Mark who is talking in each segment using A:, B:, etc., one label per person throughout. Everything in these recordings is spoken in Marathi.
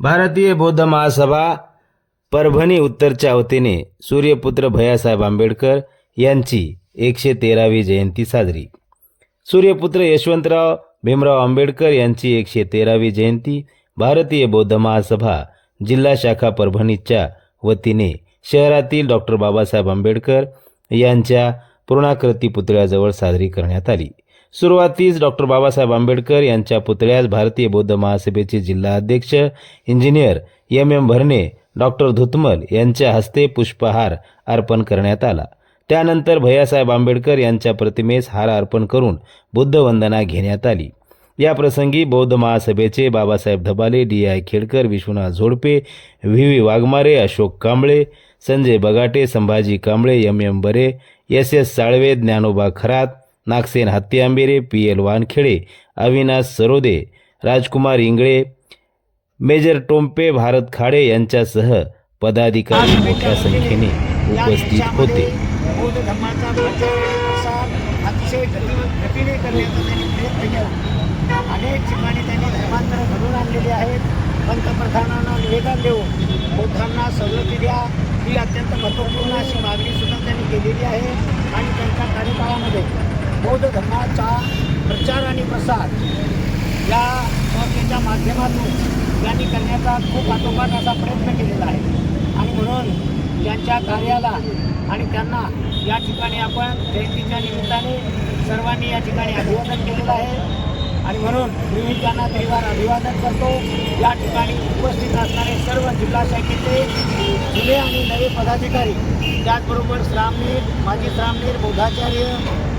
A: भारतीय बौद्ध महासभा परभणी उत्तरच्या वतीने सूर्यपुत्र भैयासाहेब आंबेडकर यांची एकशे तेरावी जयंती साजरी. सूर्यपुत्र यशवंतराव भीमराव आंबेडकर यांची एकशे तेरावी जयंती भारतीय बौद्ध महासभा जिल्हा शाखा परभणीच्या वतीने शहरातील डॉक्टर बाबासाहेब आंबेडकर यांच्या पूर्णाकृती पुतळ्याजवळ साजरी करण्यात आली. सुरुवातीस डॉक्टर बाबासाहेब आंबेडकर यांच्या पुतळ्यास भारतीय बौद्ध महासभेचे जिल्हा अध्यक्ष engineer M. M. Bharne doctor Dhutmal यांच्या हस्ते पुष्पहार अर्पण करण्यात आला. त्यानंतर भैयासाहेब आंबेडकर यांच्या प्रतिमेस हार अर्पण करून बुद्धवंदना घेण्यात आली. या प्रसंगी बौद्ध महासभेचे Babasaheb Dhabale D. I. Khedkar Vishwanath Zodpe V. V. Waghmare Ashok Kamble Sanjay Bagate Sambhaji Kamble M. M. Bare S. S. Salve Dnyanoba Kharat Nagsen Hatti Ambere P L Wankhede Avinash Sarode Rajkumar Ingle major Tompe Bharat Khade यांच्यासह पदाधिकारी मोठ्या संख्येने उपस्थित होते.
B: बौद्ध धर्माचा प्रचार प्रसार अतिशय गतीने करण्याचा त्यांनी प्रयत्न केला अनेक ठिकाणी त्यांनी धर्मांतर घडून आणलेली आहेत पंतप्रधानांना निवेदन देऊन बौद्धांना सवलती द्या. ही अत्यंत महत्त्वपूर्ण अशी मागणीसुद्धा त्यांनी केलेली आहे. आणि त्यांच्या कार्यकाळामध्ये बौद्ध धर्माचा प्रचार आणि प्रसार या संस्थेच्या माध्यमातून त्यांनी करण्याचा खूप आटोपाट असा प्रयत्न केलेला आहे. आणि म्हणून त्यांच्या कार्याला आणि त्यांना या ठिकाणी आपण जयंतीच्या निमित्ताने सर्वांनी या ठिकाणी अभिवादन केलेलं आहे. आणि म्हणून मी त्यांना त्रिवार अभिवादन करतो. या ठिकाणी उपस्थित असणारे सर्व जिल्हा शाखेचे जुने आणि नवे पदाधिकारी त्याचबरोबर श्रामणीर माजी श्रामणीर बोधाचार्य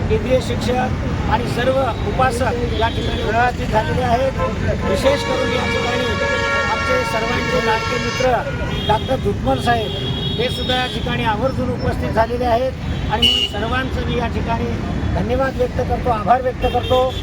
B: केंद्रीय शिक्षक आणि सर्व उपासक या ठिकाणी उपस्थित झालेले आहेत. विशेष करून या ठिकाणी आमचे सर्वांचे लाडके मित्र डॉक्टर धुतमल साहेब हे सुद्धा या ठिकाणी आवर्जून उपस्थित झालेले आहेत. आणि सर्वांचं मी या ठिकाणी धन्यवाद व्यक्त करतो आभार व्यक्त करतो.